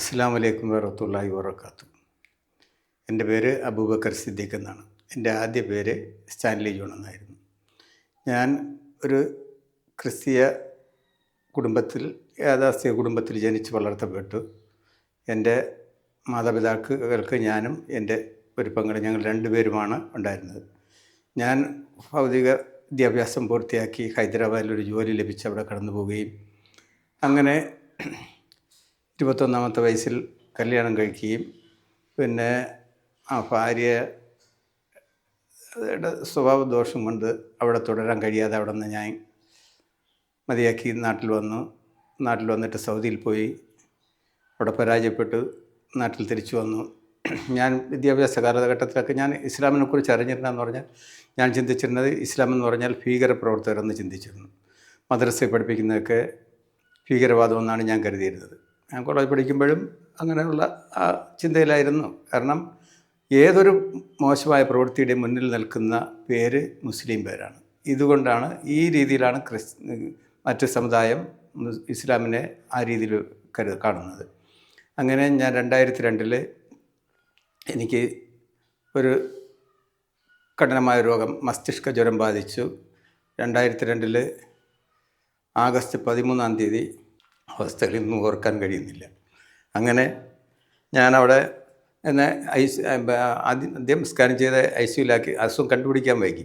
അസ്സാം വലൈക്കും വറഹത്തുള്ളാഹി വറക്കാത്തു എന്റെ പേര് അബൂബക്കർ സിദ്ദീഖ് എന്നാണ്. എന്റെ ആദ്യ പേര് സ്റ്റാൻലി ജോൺ എന്നായിരുന്നു. ഞാൻ ഒരു ക്രിസ്തീയ കുടുംബത്തിൽ യാഥാസ്ഥിക കുടുംബത്തിൽ ജനിച്ച് വളർത്തപ്പെട്ടു. എന്റെ മാതാപിതാക്കൾക്ക് ഞാനും എന്റെ ഒരു പങ്കാളി ഞങ്ങൾ രണ്ടുപേരുമാണ് ഉണ്ടായിരുന്നത്. ഞാൻ ഭൗതിക വിദ്യാഭ്യാസം പൂർത്തിയാക്കി ഹൈദരാബാദിൽ ഒരു ജോലി ലഭിച്ച് അവിടെ കടന്നു പോവുകയും അങ്ങനെ ഇരുപത്തൊന്നാമത്തെ വയസ്സിൽ കല്യാണം കഴിക്കുകയും പിന്നെ ആ ഭാര്യയുടെ സ്വഭാവ ദോഷം കൊണ്ട് അവിടെ തുടരാൻ കഴിയാതെ അവിടെ നിന്ന് ഞാൻ മതിയാക്കി നാട്ടിൽ വന്നു. നാട്ടിൽ വന്നിട്ട് സൗദിയിൽ പോയി. അവിടെ പരാജയപ്പെട്ടു. നാട്ടിൽ തിരിച്ചു വന്നു. ഞാൻ വിദ്യാഭ്യാസ കാലഘട്ടത്തിലൊക്കെ ഞാൻ ഇസ്ലാമിനെ കുറിച്ച് അറിഞ്ഞിരുന്നതെന്ന് പറഞ്ഞാൽ ഞാൻ ചിന്തിച്ചിരുന്നത് ഇസ്ലാം എന്ന് പറഞ്ഞാൽ ഭീകരപ്രവർത്തകരെന്ന് ചിന്തിച്ചിരുന്നു. മദ്രസയെ പഠിപ്പിക്കുന്നതൊക്കെ ഭീകരവാദമെന്നാണ് ഞാൻ കരുതിയിരുന്നത്. ഞാൻ കോളേജ് പഠിക്കുമ്പോഴും അങ്ങനെയുള്ള ആ ചിന്തയിലായിരുന്നു. കാരണം ഏതൊരു മോശമായ പ്രവൃത്തിയുടെ മുന്നിൽ നിൽക്കുന്ന പേര് മുസ്ലിം പേരാണ്. ഇതുകൊണ്ടാണ് ഈ രീതിയിലാണ് ക്രിസ് മറ്റ് സമുദായം ഇസ്ലാമിനെ ആ രീതിയിൽ കരു കാണുന്നത്. അങ്ങനെ ഞാൻ രണ്ടായിരത്തി രണ്ടിൽ എനിക്ക് ഒരു കഠിനമായ രോഗം മസ്തിഷ്ക ജ്വരം ബാധിച്ചു. രണ്ടായിരത്തി രണ്ടിൽ ആഗസ്റ്റ് പതിമൂന്നാം തീയതി അവസ്ഥകൾ ഇന്നും ഓർക്കാൻ കഴിയുന്നില്ല. അങ്ങനെ ഞാനവിടെ എന്നെ ഐ സി ആദ്യം അദ്ദേഹം സ്കാൻ ചെയ്ത് ഐ സിയുലാക്കി അസുഖം കണ്ടുപിടിക്കാൻ വൈകി.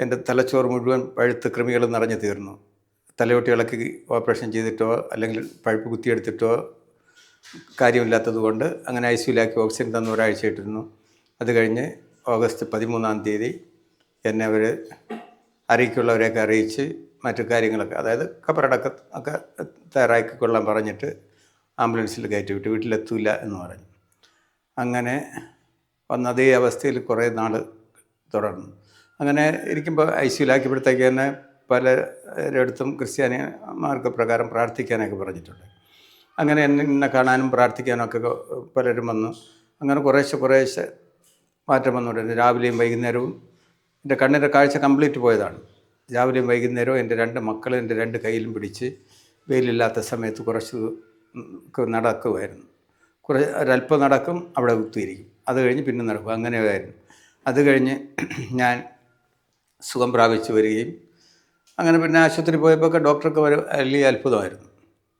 എന്റെ തലച്ചോറ് മുഴുവൻ പഴുത്ത് കൃമികൾ നിറഞ്ഞു തീർന്നു. തലയൊട്ടി ഓപ്പറേഷൻ ചെയ്തിട്ടോ അല്ലെങ്കിൽ പഴുപ്പ് കുത്തിയെടുത്തിട്ടോ കാര്യമില്ലാത്തത് കൊണ്ട് അങ്ങനെ ഐ സിയുലാക്കി ഓക്സിജൻ തന്ന ഒരാഴ്ച ഇട്ടിരുന്നു അത് കഴിഞ്ഞ് ഓഗസ്റ്റ് പതിമൂന്നാം തീയതി എന്നെ അവർ അറിയിക്കുള്ളവരെയൊക്കെ അറിയിച്ച് മറ്റു കാര്യങ്ങളൊക്കെ അതായത് കബറടക്കം ഒക്കെ തയ്യാറാക്കിക്കൊള്ളാൻ പറഞ്ഞിട്ട് ആംബുലൻസിൽ കയറ്റി വിട്ട് വീട്ടിലെത്തൂല എന്ന് പറഞ്ഞു. അങ്ങനെ വന്ന അതേ അവസ്ഥയിൽ കുറേ നാൾ തുടർന്നു. അങ്ങനെ ഇരിക്കുമ്പോൾ ഐ സിയിലാക്കിയപ്പോഴത്തേക്ക് തന്നെ പലരിടത്തും ക്രിസ്ത്യാനിമാർക്ക് പ്രകാരം പ്രാർത്ഥിക്കാനൊക്കെ പറഞ്ഞിട്ടുണ്ട്. അങ്ങനെ എന്നെ എന്നെ കാണാനും പ്രാർത്ഥിക്കാനും ഒക്കെ പലരും വന്നു. അങ്ങനെ കുറേശ്ശെ കുറേശ്ശെ മാറ്റം വന്നുകൊണ്ടിരുന്നു രാവിലെയും വൈകുന്നേരവും എന്റെ കണ്ണിന്റെ കാഴ്ച കംപ്ലീറ്റ് പോയതാണ്. രാവിലെയും വൈകുന്നേരവും എന്റെ രണ്ട് മക്കളെ എന്റെ രണ്ട് കയ്യിലും പിടിച്ച് വെയിലില്ലാത്ത സമയത്ത് കുറച്ച് നടക്കുമായിരുന്നു കുറേ ഒരല്പം നടക്കും അവിടെ കുത്തിയിരിക്കും. അത് കഴിഞ്ഞ് പിന്നെ നടക്കും. അങ്ങനെയായിരുന്നു. അത് കഴിഞ്ഞ് ഞാൻ സുഖം പ്രാപിച്ചു വരികയും അങ്ങനെ പിന്നെ ആശുപത്രി പോയപ്പോൾ ഡോക്ടർക്ക് ഒരു വലിയ അത്ഭുതമായിരുന്നു.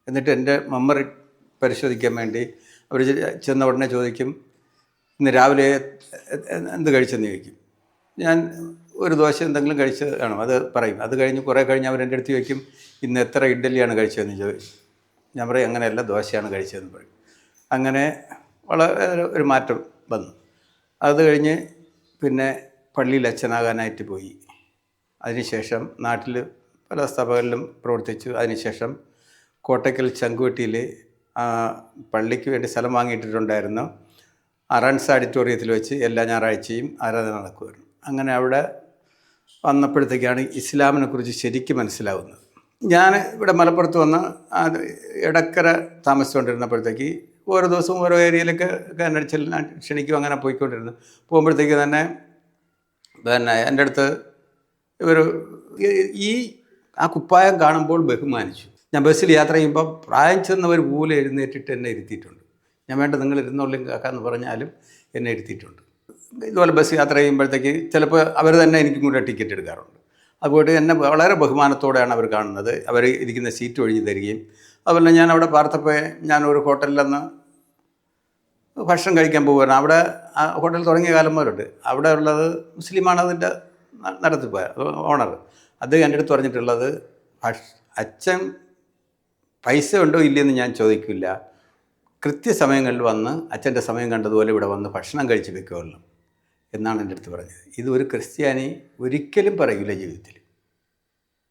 എന്നിട്ട് എന്റെ മെമ്മറി പരിശോധിക്കാൻ വേണ്ടി അവർ ചെന്ന ഉടനെ ചോദിക്കും ഇന്ന് രാവിലെ എന്ത് കഴിച്ചെന്ന് ചോദിക്കും? ഞാൻ ഒരു ദോശ എന്തെങ്കിലും കഴിച്ചത് കാണും അത് പറയും. അത് കഴിഞ്ഞ് കുറേ കഴിഞ്ഞ് അവർ എന്റെ അടുത്ത് ചോദിക്കും ഇന്ന് എത്ര ഇഡ്ഡലിയാണ് കഴിച്ചതെന്ന്? ചോദിച്ചു ഞാൻ പറയും അങ്ങനെയല്ല ദോശയാണ് കഴിച്ചതെന്ന് പറയും. അങ്ങനെ വളരെ ഒരു മാറ്റം വന്നു. അത് കഴിഞ്ഞ് പിന്നെ പള്ളിയിൽ അച്ഛനാകാനായിട്ട് പോയി. അതിനുശേഷം നാട്ടിൽ പല സഭകളിലും പ്രവർത്തിച്ചു. അതിനുശേഷം കോട്ടയ്ക്കൽ ചങ്കുവെട്ടിയിൽ പള്ളിക്ക് വേണ്ടി സ്ഥലം വാങ്ങിയിട്ടിട്ടുണ്ടായിരുന്നു. അറൺസ് ഓഡിറ്റോറിയത്തിൽ വെച്ച് എല്ലാ ഞായറാഴ്ചയും ആരാധന നടക്കുമായിരുന്നു. അങ്ങനെ അവിടെ വന്നപ്പോഴത്തേക്കാണ് ഇസ്ലാമിനെ കുറിച്ച് ശരിക്കും മനസ്സിലാവുന്നത്. ഞാൻ ഇവിടെ മലപ്പുറത്ത് വന്ന് ഇടക്കര താമസിച്ചുകൊണ്ടിരുന്നപ്പോഴത്തേക്ക് ഓരോ ദിവസവും ഓരോ ഏരിയയിലൊക്കെ ചെല്ലാൻ ക്ഷണിക്കും അങ്ങനെ പോയിക്കൊണ്ടിരുന്നു. പോകുമ്പോഴത്തേക്ക് തന്നെ പിന്നെ എന്റെ അടുത്ത് ഒരു ഈ ആ കുപ്പായം കാണുമ്പോൾ ബഹുമാനിച്ചു. ഞാൻ ബസ്സിൽ യാത്ര ചെയ്യുമ്പോൾ പ്രായം ചെന്നവർ പോലെ എഴുന്നേറ്റിട്ട് എന്നെ ഇരുത്തിയിട്ടുണ്ട്. ഞാൻ വേണ്ട നിങ്ങൾ ഇരുന്നോളിയും കാക്കാന്ന് പറഞ്ഞാലും എന്നെ ഇരുത്തിയിട്ടുണ്ട്. ഇതുപോലെ ബസ് യാത്ര ചെയ്യുമ്പോഴത്തേക്ക് ചിലപ്പോൾ അവർ തന്നെ എനിക്കും കൂടെ ടിക്കറ്റ് എടുക്കാറുണ്ട്. അതുപോലെ എന്നെ വളരെ ബഹുമാനത്തോടെയാണ് അവർ കാണുന്നത്. അവർ ഇരിക്കുന്ന സീറ്റ് ഒഴിഞ്ഞു തരികയും അതുപോലെ ഞാൻ അവിടെ പാർത്തപ്പോൾ ഞാൻ ഒരു ഹോട്ടലിലന്ന് ഭക്ഷണം കഴിക്കാൻ പോകുകയാണ് അവിടെ ആ ഹോട്ടൽ തുടങ്ങിയ കാലം മുതലുണ്ട്. അവിടെ ഉള്ളത് മുസ്ലിമാണ് അതിന്റെ നടത്തിപ്പ് ഓണർ അദ്ദേഹം എന്റെ അടുത്ത് പറഞ്ഞിട്ടുള്ളത് അച്ഛൻ പൈസ ഉണ്ടോ ഇല്ലയെന്ന് ഞാൻ ചോദിക്കില്ല. കൃത്യസമയങ്ങളിൽ വന്ന് അച്ഛന്റെ സമയം കണ്ടതുപോലെ ഇവിടെ വന്ന് ഭക്ഷണം കഴിച്ച് വെക്കുമല്ലോ എന്നാണ് എന്റെ അടുത്ത് പറഞ്ഞത്. ഇത് ഒരു ക്രിസ്ത്യാനി ഒരിക്കലും പറയില്ല ജീവിതത്തിൽ.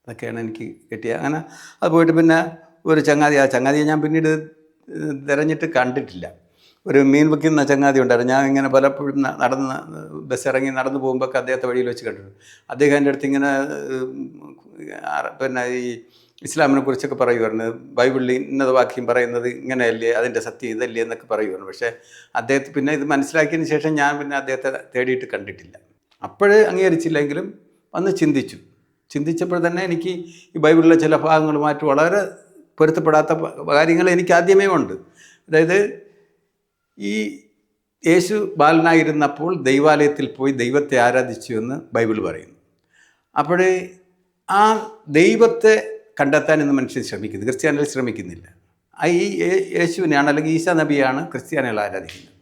അതൊക്കെയാണ് എനിക്ക് കിട്ടിയത്. അങ്ങനെ അത് പോയിട്ട് പിന്നെ ഒരു ചങ്ങാതി ആ ചങ്ങാതിയെ ഞാൻ പിന്നീട് തിരഞ്ഞിട്ട് കണ്ടിട്ടില്ല. ഒരു മീൻ വയ്ക്കുന്ന ചങ്ങാതി ഉണ്ടായിരുന്നു. ഞാൻ ഇങ്ങനെ പലപ്പോഴും നടന്ന് ബസ് ഇറങ്ങി നടന്നു പോകുമ്പോൾ അദ്ദേഹത്തെ വഴിയിൽ വെച്ച് കണ്ടിട്ടുണ്ട്. അദ്ദേഹം എന്റെ അടുത്ത് ഇങ്ങനെ പിന്നെ ഈ ഇസ്ലാമിനെ കുറിച്ചൊക്കെ പറയുമായിരുന്നു ബൈബിളിൽ ഇന്നത് വാക്യം പറയുന്നത് ഇങ്ങനെയല്ലേ അതിന്റെ സത്യം ഇതല്ലേ എന്നൊക്കെ പറയുമായിരുന്നു പക്ഷേ അദ്ദേഹത്തെ പിന്നെ ഇത് മനസ്സിലാക്കിയതിന് ശേഷം ഞാൻ പിന്നെ അദ്ദേഹത്തെ തേടിയിട്ട് കണ്ടിട്ടില്ല. അപ്പോഴേ അംഗീകരിച്ചില്ലെങ്കിലും വന്ന് ചിന്തിച്ചു. ചിന്തിച്ചപ്പോൾ തന്നെ എനിക്ക് ഈ ബൈബിളിലെ ചില ഭാഗങ്ങൾ ഭാഗങ്ങളുമായിട്ട് വളരെ പൊരുത്തപ്പെടാത്ത കാര്യങ്ങൾ എനിക്ക് ആദ്യമേ ഉണ്ട്. അതായത് ഈ യേശു ബാലനായിരുന്നപ്പോൾ ദൈവാലയത്തിൽ പോയി ദൈവത്തെ ആരാധിച്ചു എന്ന് ബൈബിൾ പറയുന്നു. അപ്പോഴേ ആ ദൈവത്തെ കണ്ടെത്താൻ ഇന്ന് മനുഷ്യൻ ശ്രമിക്കുന്നത് ക്രിസ്ത്യാനികൾ ശ്രമിക്കുന്നില്ല. ഈ യേശുവിനെയാണ് അല്ലെങ്കിൽ ഈശാ നബിയാണ് ക്രിസ്ത്യാനികൾ ആരാധിക്കുന്നത്.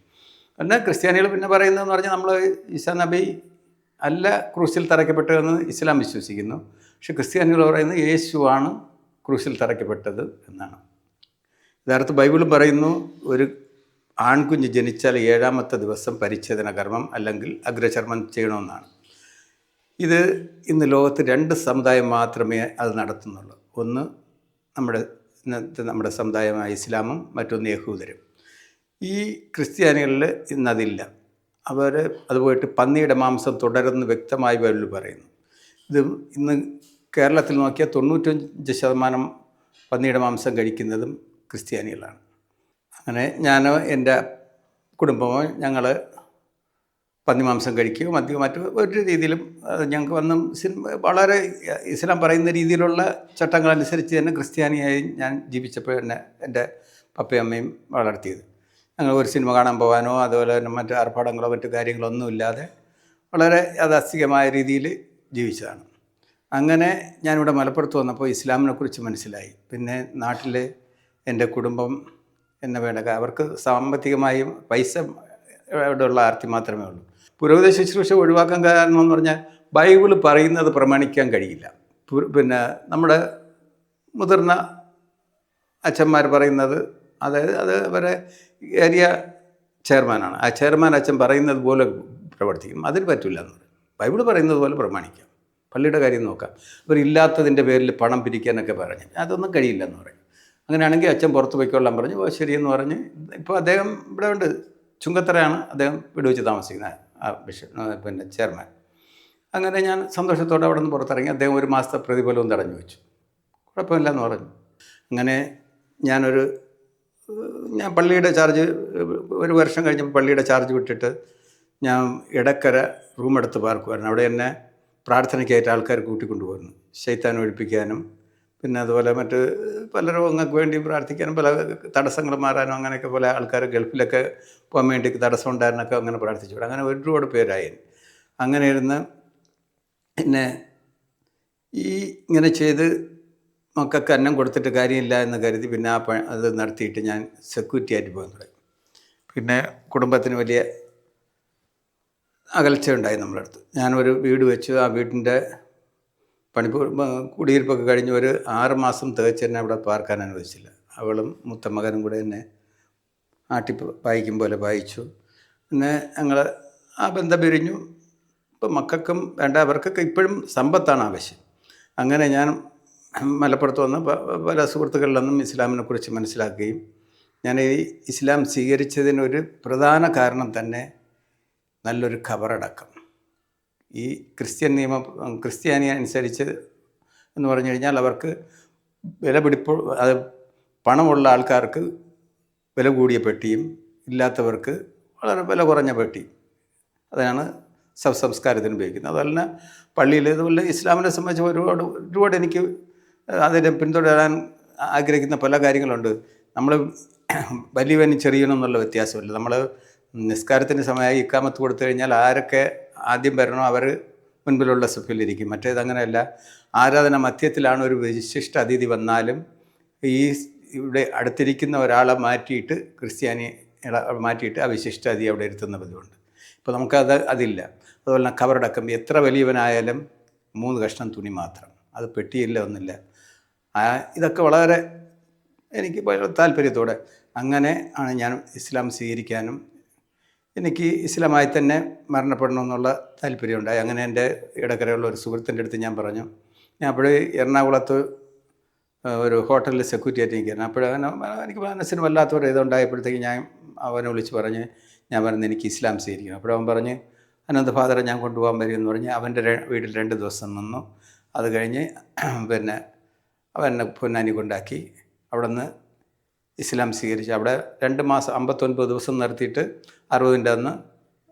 എന്നാൽ ക്രിസ്ത്യാനികൾ പിന്നെ പറയുന്നതെന്ന് പറഞ്ഞാൽ നമ്മൾ ഈശാ നബി അല്ല ക്രൂശിൽ തറയ്ക്കപ്പെട്ടതെന്ന് ഇസ്ലാം വിശ്വസിക്കുന്നു. പക്ഷെ ക്രിസ്ത്യാനികൾ പറയുന്നത് യേശുവാണ് ക്രൂശിൽ തറയ്ക്കപ്പെട്ടത് എന്നാണ്. യഥാർത്ഥ ബൈബിളും പറയുന്നു ഒരു ആൺകുഞ്ഞ് ജനിച്ചാൽ ഏഴാമത്തെ ദിവസം പരിച്ഛേദന കർമ്മം അല്ലെങ്കിൽ അഗ്രചർമ്മം ചെയ്യണമെന്നാണ്. ഇത് ഇന്ന് ലോകത്ത് രണ്ട് സമുദായം മാത്രമേ അത് നടത്തുന്നുള്ളൂ. ഒന്ന് നമ്മുടെ ഇന്നത്തെ നമ്മുടെ സമുദായമായ ഇസ്ലാമും മറ്റൊന്ന് യഹൂദരും. ഈ ക്രിസ്ത്യാനികളിൽ ഇന്നതില്ല. അവർ അതുപോയിട്ട് പന്നിയുടെ മാംസം തുടരുന്നു വ്യക്തമായി വരൽ പറയുന്നു. ഇത് ഇന്ന് കേരളത്തിൽ നോക്കിയാൽ തൊണ്ണൂറ്റഞ്ച് ശതമാനം പന്നിയുടെ മാംസം കഴിക്കുന്നതും ക്രിസ്ത്യാനികളാണ്. അങ്ങനെ ഞാൻ എന്റെ കുടുംബമോ ഞങ്ങൾ പന്നിമാംസം കഴിക്കുകയോ മദ്യം മറ്റു ഒരു രീതിയിലും ഞങ്ങൾക്ക് വന്ന് സിനിമ വളരെ ഇസ്ലാം പറയുന്ന രീതിയിലുള്ള ചട്ടങ്ങളനുസരിച്ച് തന്നെ ക്രിസ്ത്യാനിയായി ഞാൻ ജീവിച്ചപ്പോൾ തന്നെ എന്റെ പപ്പയും അമ്മയും വളർത്തിയത്. ഞങ്ങൾ ഒരു സിനിമ കാണാൻ പോകാനോ അതുപോലെ തന്നെ മറ്റ് ആർഭാടങ്ങളോ മറ്റു കാര്യങ്ങളോ ഒന്നുമില്ലാതെ വളരെ യാഥാസ്ഥികമായ രീതിയിൽ ജീവിച്ചതാണ്. അങ്ങനെ ഞാനിവിടെ മലപ്പുറത്ത് വന്നപ്പോൾ ഇസ്ലാമിനെ കുറിച്ച് മനസ്സിലായി. പിന്നെ നാട്ടിൽ എന്റെ കുടുംബം എന്ന വേണ്ട അവർക്ക് സാമ്പത്തികമായും പൈസ ഉള്ള ആർത്തി മാത്രമേ ഉള്ളൂ. പുരോഗതി ശുശ്രൂഷ ഒഴിവാക്കാൻ കാരണം എന്ന് പറഞ്ഞാൽ ബൈബിൾ പറയുന്നത് പ്രമാണിക്കാൻ കഴിയില്ല. പിന്നെ നമ്മുടെ മുതിർന്ന അച്ഛന്മാർ പറയുന്നത് അതായത് അത് അവരെ ഏരിയ ചെയർമാനാണ്. ആ ചെയർമാൻ അച്ഛൻ പറയുന്നത് പോലെ പ്രവർത്തിക്കും. അതിന് പറ്റില്ല എന്ന് പറയും. ബൈബിൾ പറയുന്നത് പോലെ പ്രമാണിക്കാം. പള്ളിയുടെ കാര്യം നോക്കാം. ഇവരില്ലാത്തതിന്റെ പേരിൽ പണം പിരിക്കാനൊക്കെ പറഞ്ഞു അതൊന്നും കഴിയില്ല എന്ന് പറയും. അങ്ങനെയാണെങ്കിൽ അച്ഛൻ പുറത്ത് പോയിക്കൊള്ളാൻ പറഞ്ഞു ശരിയെന്ന് പറഞ്ഞ്. ഇപ്പോൾ അദ്ദേഹം ഇവിടെ ഉണ്ട്. ചുങ്കത്തറയാണ് അദ്ദേഹം വീട് വെച്ച് താമസിക്കുന്നത്. ബിഷപ്പ് പിന്നെ ചെയർമാൻ. അങ്ങനെ ഞാൻ സന്തോഷത്തോടെ അവിടെ നിന്ന് പുറത്തിറങ്ങി. അദ്ദേഹം ഒരു മാസത്തെ പ്രതിഫലവും തടഞ്ഞു വെച്ചു. കുഴപ്പമില്ല എന്ന് പറഞ്ഞു. അങ്ങനെ ഞാനൊരു ഞാൻ പള്ളിയുടെ ചാർജ് ഒരു വർഷം കഴിഞ്ഞപ്പോൾ പള്ളിയുടെ ചാർജ് വിട്ടിട്ട് ഞാൻ ഇടക്കര റൂം എടുത്ത് പാർക്കുമായിരുന്നു അവിടെ എന്നെ പ്രാർത്ഥനയ്ക്കായിട്ട് ആൾക്കാർ കൂട്ടിക്കൊണ്ടുപോയിരുന്നു ശൈത്താൻ ഒഴിപ്പിക്കാനും പിന്നെ അതുപോലെ മറ്റ് പല രോഗങ്ങൾക്ക് വേണ്ടി പ്രാർത്ഥിക്കാനും പല തടസ്സങ്ങൾ മാറാനും അങ്ങനെയൊക്കെ പല ആൾക്കാർ ഗൾഫിലൊക്കെ പോകാൻ വേണ്ടി തടസ്സം ഉണ്ടായിരുന്നൊക്കെ അങ്ങനെ പ്രാർത്ഥിച്ചു വിടും. അങ്ങനെ ഒരുപാട് പേരായി. അങ്ങനെ ഇരുന്ന് പിന്നെ ഈ ഇങ്ങനെ ചെയ്ത് മക്കൾക്ക് അന്നം കൊടുത്തിട്ട് കാര്യമില്ല എന്ന് കരുതി പിന്നെ ആ അത് നടത്തിയിട്ട് ഞാൻ സെക്യൂരിറ്റി ആയിട്ട് പോകാൻ തുടങ്ങി. പിന്നെ കുടുംബത്തിന് വലിയ അകൽച്ച ഉണ്ടായി നമ്മളടുത്ത്. ഞാനൊരു വീട് വെച്ചു. ആ വീടിന്റെ പണി കുടിയിരിപ്പൊക്കെ കഴിഞ്ഞ് ഒരു ആറുമാസം മാസം തന്നെ അവിടെ പാർക്കാൻ അനുവദിച്ചില്ല. അവളും മുത്തമ്മകനും മകനും കൂടെ എന്നെ ആട്ടി വായിക്കും പോലെ വായിച്ചു പിന്നെ ഞങ്ങൾ ആ ബന്ധം പിരിഞ്ഞു ഇപ്പം മക്കൾക്കും വേണ്ട അവർക്കൊക്കെ ഇപ്പോഴും സമ്പത്താണ് ആവശ്യം. അങ്ങനെ ഞാൻ മലപ്പുറത്ത് വന്ന് പല സുഹൃത്തുക്കളിൽ നിന്നും ഇസ്ലാമിനെ കുറിച്ച് മനസ്സിലാക്കുകയും ഞാൻ ഈ ഇസ്ലാം സ്വീകരിച്ചതിനൊരു പ്രധാന കാരണം തന്നെ നല്ലൊരു ഖബറടക്കം. ഈ ക്രിസ്ത്യൻ നിയമം ക്രിസ്ത്യാനി അനുസരിച്ച് എന്ന് പറഞ്ഞു കഴിഞ്ഞാൽ അവർക്ക് വില പിടിപ്പ് അത് പണമുള്ള ആൾക്കാർക്ക് വില കൂടിയ പെട്ടിയും ഇല്ലാത്തവർക്ക് വളരെ വില കുറഞ്ഞ പെട്ടി. അതാണ് സംസ്കാരത്തിന് ഉപയോഗിക്കുന്നത്. അതുപോലെ തന്നെ പള്ളിയിൽ ഇതുപോലെ ഇസ്ലാമിനെ സംബന്ധിച്ച് ഒരുപാട് ഒരുപാട് എനിക്ക് അതിനെ പിന്തുടരാൻ ആഗ്രഹിക്കുന്ന പല കാര്യങ്ങളുണ്ട്. നമ്മൾ വലിയവന് ചെറിയവനെന്നുള്ള വ്യത്യാസമില്ല. നമ്മൾ നിസ്കാരത്തിന്റെ സമയമായി ഇക്കാമത്ത് കൊടുത്തു കഴിഞ്ഞാൽ ആരൊക്കെ ആദ്യം വരണോ അവർ മുൻപിലുള്ള സഭയിലിരിക്കും. മറ്റേത് അങ്ങനെയല്ല. ആരാധന മധ്യത്തിലാണ് ഒരു വിശിഷ്ട അതിഥി വന്നാലും ഈ ഇവിടെ അടുത്തിരിക്കുന്ന ഒരാളെ മാറ്റിയിട്ട് ക്രിസ്ത്യാനി മാറ്റിയിട്ട് ആ വിശിഷ്ട അതിഥി അവിടെ ഇരുത്തുന്ന പതിവുണ്ട്. ഇപ്പോൾ നമുക്കത് അതില്ല. അതുപോലെ തന്നെ കവറടക്കം എത്ര വലിയവനായാലും മൂന്ന് കഷ്ണം തുണി മാത്രം. അത് പെട്ടിയില്ല ഒന്നില്ല ഇതൊക്കെ വളരെ എനിക്ക് താല്പര്യത്തോടെ. അങ്ങനെ ആണ് ഞാൻ ഇസ്ലാം സ്വീകരിക്കാനും എനിക്ക് ഇസ്ലാമായി തന്നെ മരണപ്പെടണമെന്നുള്ള താല്പര്യമുണ്ടായി. അങ്ങനെ എന്റെ ഇടക്കരയുള്ള ഒരു സുഹൃത്തിന്റെ അടുത്ത് ഞാൻ പറഞ്ഞു ഞാൻ അപ്പോൾ എറണാകുളത്ത് ഒരു ഹോട്ടലിൽ സെക്യൂരിറ്റി ആയിട്ട് നിൽക്കുകയാണ് അപ്പോഴങ്ങനെ എനിക്ക് മനസ്സിന് വല്ലാത്തൊരു ഇതുണ്ടായപ്പോഴത്തേക്ക് ഞാൻ അവനെ വിളിച്ച് പറഞ്ഞ് ഞാൻ പറഞ്ഞു എനിക്ക് ഇസ്ലാം സ്വീകരിക്കണം. അപ്പോഴവൻ പറഞ്ഞ് അനന്ത ഫാദറെ ഞാൻ കൊണ്ടുപോകാൻ എന്ന് പറഞ്ഞ് അവന്റെ വീട്ടിൽ രണ്ട് ദിവസം നിന്നു. അത് കഴിഞ്ഞ് പിന്നെ അവൻ എന്നെ പൊന്നാനി കൊണ്ടാക്കി അവിടെ നിന്ന് ഇസ്ലാം സ്വീകരിച്ച് അവിടെ രണ്ട് മാസം അമ്പത്തൊൻപത് ദിവസം നടത്തിയിട്ട് അറുപതിന്റെ അന്ന്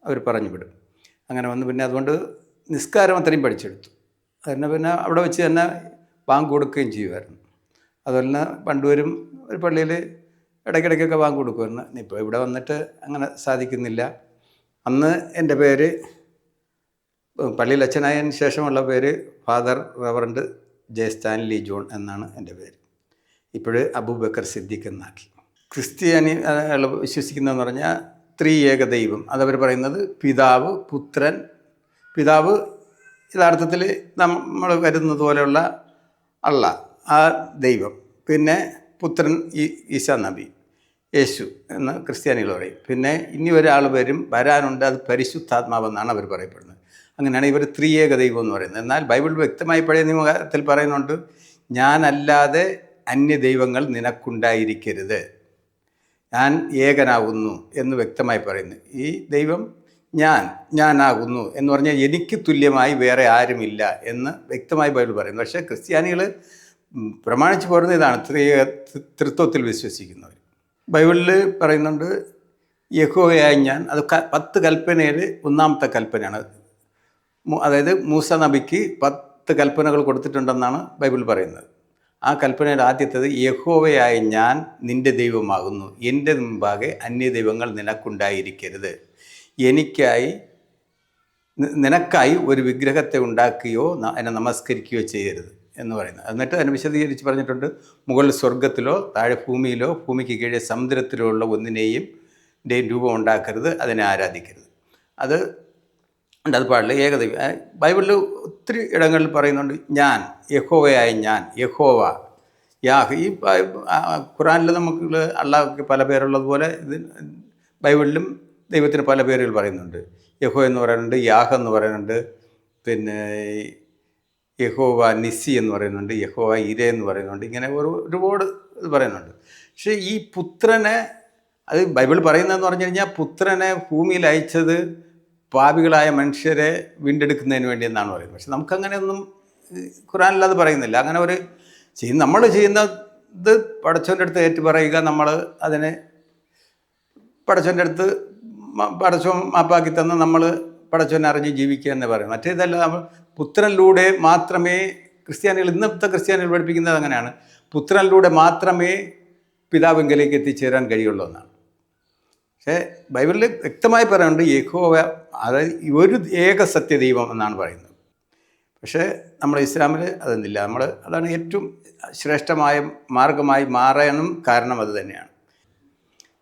അവർ പറഞ്ഞു വിടും. അങ്ങനെ വന്ന് പിന്നെ അതുകൊണ്ട് നിസ്കാരം അത്രയും പഠിച്ചെടുത്തു. അതിനെ പിന്നെ അവിടെ വെച്ച് തന്നെ ബാങ്ക് കൊടുക്കുകയും ചെയ്യുമായിരുന്നു. അതുപോലെ തന്നെ പണ്ടുവരും ഒരു പള്ളിയിൽ ഇടയ്ക്കിടയ്ക്കൊക്കെ വാങ്ങി കൊടുക്കുമായിരുന്നു. ഇപ്പോൾ ഇവിടെ വന്നിട്ട് അങ്ങനെ സാധിക്കുന്നില്ല. അന്ന് എന്റെ പേര് പള്ളിയിൽ അച്ഛനായതിന് ശേഷമുള്ള പേര് father reverend J Stanley John എന്നാണ് എന്റെ പേര്. ഇപ്പോൾ അബൂബക്കർ സിദ്ദീഖ് എന്നാക്കി ക്രിസ്ത്യാനി വിശ്വസിക്കുന്നതെന്ന് പറഞ്ഞാൽ ത്രീ ഏക ദൈവം. അതവർ പറയുന്നത് പിതാവ് പുത്രൻ. പിതാവ് യഥാർത്ഥത്തിൽ നമ്മൾ കരുതുന്നത് പോലെയുള്ള അള്ള ആ ദൈവം. പിന്നെ പുത്രൻ ഈ ഈശാ നബി യേശു എന്ന് ക്രിസ്ത്യാനികൾ പറയും. പിന്നെ ഇനി ഒരാൾ വരും വരാനുണ്ട് അത് പരിശുദ്ധാത്മാവെന്നാണ് അവർ പറയപ്പെടുന്നത്. അങ്ങനെയാണ് ഇവർ ത്രിയേക ദൈവം എന്ന് പറയുന്നത്. എന്നാൽ ബൈബിൾ വ്യക്തമായി പഴയ നിയമത്തിൽ പറയുന്നുണ്ട് ഞാനല്ലാതെ അന്യ ദൈവങ്ങൾ നിനക്കുണ്ടായിരിക്കരുത്. ഞാൻ ഏകനാകുന്നു എന്ന് വ്യക്തമായി പറയുന്നു. ഈ ദൈവം ഞാൻ ഞാനാകുന്നു എന്ന് പറഞ്ഞാൽ എനിക്ക് തുല്യമായി വേറെ ആരുമില്ല എന്ന് വ്യക്തമായി ബൈബിൾ പറയുന്നു. പക്ഷേ ക്രിസ്ത്യാനികൾ പ്രമാണിച്ച് പോരുന്ന ഇതാണ് ത്രിത്വത്തിൽ തൃത്വത്തിൽ വിശ്വസിക്കുന്നവർ. ബൈബിളിൽ പറയുന്നുണ്ട് യഹോയായി ഞാൻ അത് പത്ത് കൽപ്പനയിൽ ഒന്നാമത്തെ കൽപ്പനയാണ്. അതായത് മൂസ നബിക്ക് പത്ത് കൽപ്പനകൾ കൊടുത്തിട്ടുണ്ടെന്നാണ് ബൈബിൾ പറയുന്നത്. ആ കൽപ്പനയുടെ ആദ്യത്തത് യഹോവയായ ഞാൻ നിന്റെ ദൈവമാകുന്നു. എന്റെ മുമ്പാകെ അന്യ ദൈവങ്ങൾ നിനക്കുണ്ടായിരിക്കരുത്. എനിക്കായി നിനക്കായി ഒരു വിഗ്രഹത്തെ ഉണ്ടാക്കുകയോ എന്നെ നമസ്കരിക്കുകയോ ചെയ്യരുത് എന്ന് പറയുന്നത് എന്നിട്ട് അതിനെ വിശദീകരിച്ച് പറഞ്ഞിട്ടുണ്ട് മുകളിൽ സ്വർഗത്തിലോ താഴെ ഭൂമിയിലോ ഭൂമിക്ക് കീഴെ സമുദ്രത്തിലോ ഉള്ള ഒന്നിനെയും രൂപം ഉണ്ടാക്കരുത് അതിനെ ആരാധിക്കരുത്. അത് ഉണ്ട്. അത് പാടില്ല. ഏകദൈവം. ബൈബിളിൽ ഒത്തിരി ഇടങ്ങളിൽ പറയുന്നുണ്ട് ഞാൻ യഹോവയായ ഞാൻ യഹോവ യാഹ്. ഈ ഖുറാനിൽ നമുക്ക് അള്ളാഹ്ക്ക് പല പേരുള്ളതുപോലെ ഇത് ബൈബിളിലും ദൈവത്തിന് പല പേരുകൾ പറയുന്നുണ്ട്. യഹോ എന്ന് പറയുന്നുണ്ട് യാഹ് എന്ന് പറയുന്നുണ്ട് പിന്നെ യഹോവ നിസി എന്ന് പറയുന്നുണ്ട് യഹോവ ഇര എന്ന് പറയുന്നുണ്ട് ഇങ്ങനെ ഒരു ഒരുപാട് ഇത് പറയുന്നുണ്ട്. പക്ഷേ ഈ പുത്രനെ അത് ബൈബിൾ പറയുന്നതെന്ന് പറഞ്ഞു കഴിഞ്ഞാൽ പുത്രനെ ഭൂമിയിൽ അയച്ചത് പാപികളായ മനുഷ്യരെ വീണ്ടെടുക്കുന്നതിന് വേണ്ടി എന്നാണ് പറയുന്നത്. പക്ഷെ നമുക്കങ്ങനെയൊന്നും ഖുറാനിൽ പറയുന്നില്ല. അങ്ങനെ ഒരു ചെയ്യുന്ന നമ്മൾ ചെയ്യുന്നത് പടച്ചവന്റെ അടുത്ത് ഏറ്റു പറയുക നമ്മൾ അതിനെ പടച്ചവന്റെ അടുത്ത് പടച്ചവൻ മാപ്പാക്കി തന്ന് നമ്മൾ പടച്ചവനെ അറിഞ്ഞ് ജീവിക്കുക എന്ന് പറയും മറ്റേതല്ല നമ്മൾ പുത്രനിലൂടെ മാത്രമേ ക്രിസ്ത്യാനികൾ ഇന്നത്തെ ക്രിസ്ത്യാനികൾ പഠിപ്പിക്കുന്നത് അങ്ങനെയാണ്. പുത്രനിലൂടെ മാത്രമേ പിതാവിങ്കലേക്ക് എത്തിച്ചേരാൻ കഴിയുള്ളൂ എന്നാണ്. പക്ഷേ ബൈബിളിൽ വ്യക്തമായി പറയുന്നുണ്ട് യഹോവ അതായത് ഒരു ഏക സത്യദൈവം എന്നാണ് പറയുന്നത്. പക്ഷേ നമ്മൾ ഇസ്ലാമിൽ അതെന്നില്ല നമ്മൾ അതാണ് ഏറ്റവും ശ്രേഷ്ഠമായ മാർഗമായി മാറാനും കാരണം അത് തന്നെയാണ്.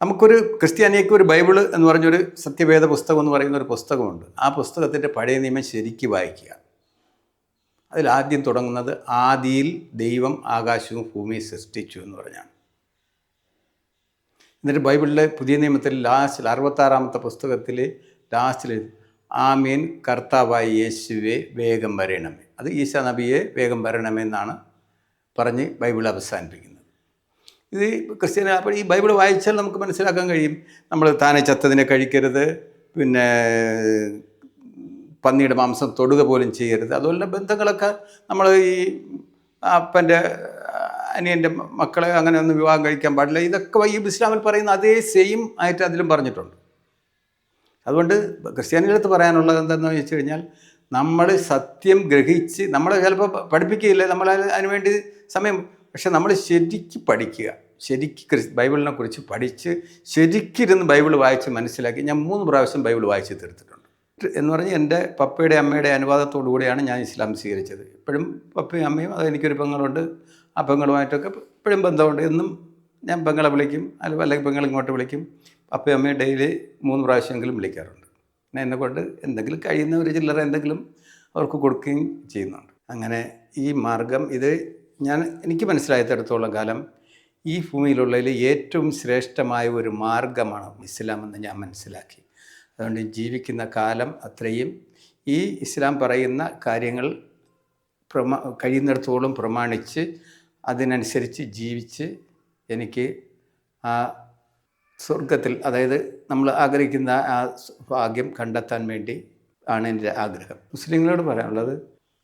നമുക്കൊരു ക്രിസ്ത്യാനിക്ക് ഒരു ബൈബിൾ എന്ന് പറഞ്ഞൊരു സത്യവേദ പുസ്തകം എന്ന് പറയുന്ന ഒരു പുസ്തകമുണ്ട്. ആ പുസ്തകത്തിന്റെ പഴയ നിയമം ശരിക്ക് വായിക്കുക. അതിൽ ആദ്യം തുടങ്ങുന്നത് ആദിയിൽ ദൈവം ആകാശവും ഭൂമിയും സൃഷ്ടിച്ചു എന്ന് പറഞ്ഞാണ്. എന്നിട്ട് ബൈബിളിലെ പുതിയ നിയമത്തിൽ ലാസ്റ്റിൽ അറുപത്താറാമത്തെ പുസ്തകത്തിൽ ലാസ്റ്റിൽ ആമീൻ കർത്താവായ യേശുവെ വേഗം വരണമേ അത് ഈശാ നബിയെ വേഗം വരണമെന്നാണ് പറഞ്ഞ് ബൈബിൾ അവസാനിപ്പിക്കുന്നത്. ഇത് ക്രിസ്ത്യാനി അപ്പോൾ ഈ ബൈബിൾ വായിച്ചാൽ നമുക്ക് മനസ്സിലാക്കാൻ കഴിയും. നമ്മൾ താനെ ചത്തതിനെ കഴിക്കരുത് പിന്നെ പന്നിയുടെ മാംസം തൊടുക പോലും ചെയ്യരുത്. അതുപോലെ ബന്ധങ്ങളൊക്കെ നമ്മൾ ഈ അപ്പന്റെ അനിയന്റെ മക്കളെ അങ്ങനെ ഒന്നും വിവാഹം കഴിക്കാൻ പാടില്ല. ഇതൊക്കെ ഈ ഇസ്ലാമിൽ പറയുന്ന അതേ സെയിം ആയിട്ട് അതിലും പറഞ്ഞിട്ടുണ്ട്. അതുകൊണ്ട് ക്രിസ്ത്യാനികളടുത്ത് പറയാനുള്ളത് എന്താണെന്ന് വെച്ച് കഴിഞ്ഞാൽ നമ്മൾ സത്യം ഗ്രഹിച്ച് നമ്മളെ ചിലപ്പോൾ പഠിപ്പിക്കുകയില്ല. നമ്മൾ അതിനുവേണ്ടി സമയം പക്ഷെ നമ്മൾ ശരിക്ക് പഠിക്കുക. ശരിക്ക് ബൈബിളിനെ കുറിച്ച് പഠിച്ച് ശരിക്കിരുന്ന് ബൈബിൾ വായിച്ച് മനസ്സിലാക്കി ഞാൻ മൂന്ന് പ്രാവശ്യം ബൈബിൾ വായിച്ച് തീർത്തിട്ടുണ്ട്. എന്ന് പറഞ്ഞ് എന്റെ പപ്പയുടെ അമ്മയുടെ അനുവാദത്തോടു കൂടിയാണ് ഞാൻ ഇസ്ലാം സ്വീകരിച്ചത്. ഇപ്പോഴും പപ്പയും അമ്മയും അത് എനിക്കൊരു പെങ്ങളുണ്ട്. ആ പെങ്ങളുമായിട്ടൊക്കെ ഇപ്പോഴും ബന്ധമുണ്ട്. എന്നും ഞാൻ പെങ്ങളെ വിളിക്കും അല്ലെങ്കിൽ അല്ലെങ്കിൽ പെങ്ങൾ ഇങ്ങോട്ട് വിളിക്കും. അപ്പം അമ്മയും ഡെയിലി മൂന്ന് പ്രാവശ്യമെങ്കിലും വിളിക്കാറുണ്ട്. പിന്നെ എന്നെ കൊണ്ട് എന്തെങ്കിലും കഴിയുന്ന ഒരു ചില്ലറ എന്തെങ്കിലും അവർക്ക് കൊടുക്കുകയും ചെയ്യുന്നുണ്ട്. അങ്ങനെ ഈ മാർഗം ഇത് ഞാൻ എനിക്ക് മനസ്സിലായിടത്തോളം കാലം ഈ ഭൂമിയിലുള്ളതിൽ ഏറ്റവും ശ്രേഷ്ഠമായ ഒരു മാർഗമാണ് ഇസ്ലാം എന്ന് ഞാൻ മനസ്സിലാക്കി. അതുകൊണ്ട് ജീവിക്കുന്ന കാലം അത്രയും ഈ ഇസ്ലാം പറയുന്ന കാര്യങ്ങൾ പ്രമാ കഴിയുന്നിടത്തോളം പ്രമാണിച്ച് അതിനനുസരിച്ച് ജീവിച്ച് എനിക്ക് ആ സ്വർഗത്തിൽ അതായത് നമ്മൾ ആഗ്രഹിക്കുന്ന ആ ഭാഗ്യം കണ്ടെത്താൻ വേണ്ടി ആണ് എന്റെ ആഗ്രഹം. മുസ്ലിങ്ങളോട് പറയാനുള്ളത്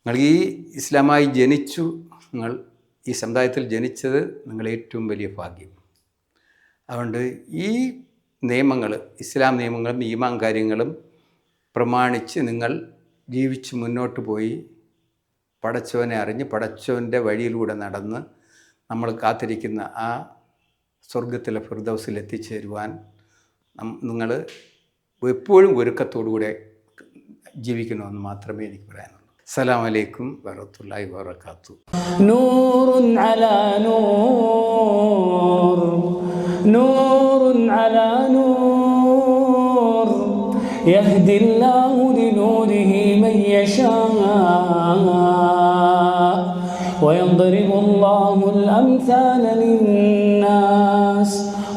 നിങ്ങൾ ഈ ഇസ്ലാമായി ജനിച്ചു നിങ്ങൾ ഈ സമുദായത്തിൽ ജനിച്ചത് നിങ്ങൾ ഏറ്റവും വലിയ ഭാഗ്യം. അതുകൊണ്ട് ഈ നിയമങ്ങൾ ഇസ്ലാം നിയമങ്ങളും ഈമാൻ കാര്യങ്ങളും പ്രമാണിച്ച് നിങ്ങൾ ജീവിച്ച് മുന്നോട്ട് പോയി പടച്ചവനെ അറിഞ്ഞ് പടച്ചവന്റെ വഴിയിലൂടെ നടന്ന് നമ്മൾ കാത്തിരിക്കുന്ന ആ സ്വർഗത്തിലെ ഫിർദൗസിൽ എത്തിച്ചേരുവാൻ നിങ്ങൾ എപ്പോഴും ഒരുക്കത്തോടുകൂടെ ജീവിക്കണമെന്ന് മാത്രമേ എനിക്ക് പറയാനുള്ളൂ. അസ്സലാമു അലൈക്കും വറഹ്മത്തുള്ളാഹി വബറകാത്തു. നൂറുൻ അലാ നൂർ നൂറുൻ യഹ്ദില്ലാഹു ലിനൂരിഹി മൻ യശാ. ويضرب الله الأمثال للناس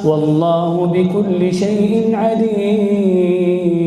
والله بكل شيء عليم.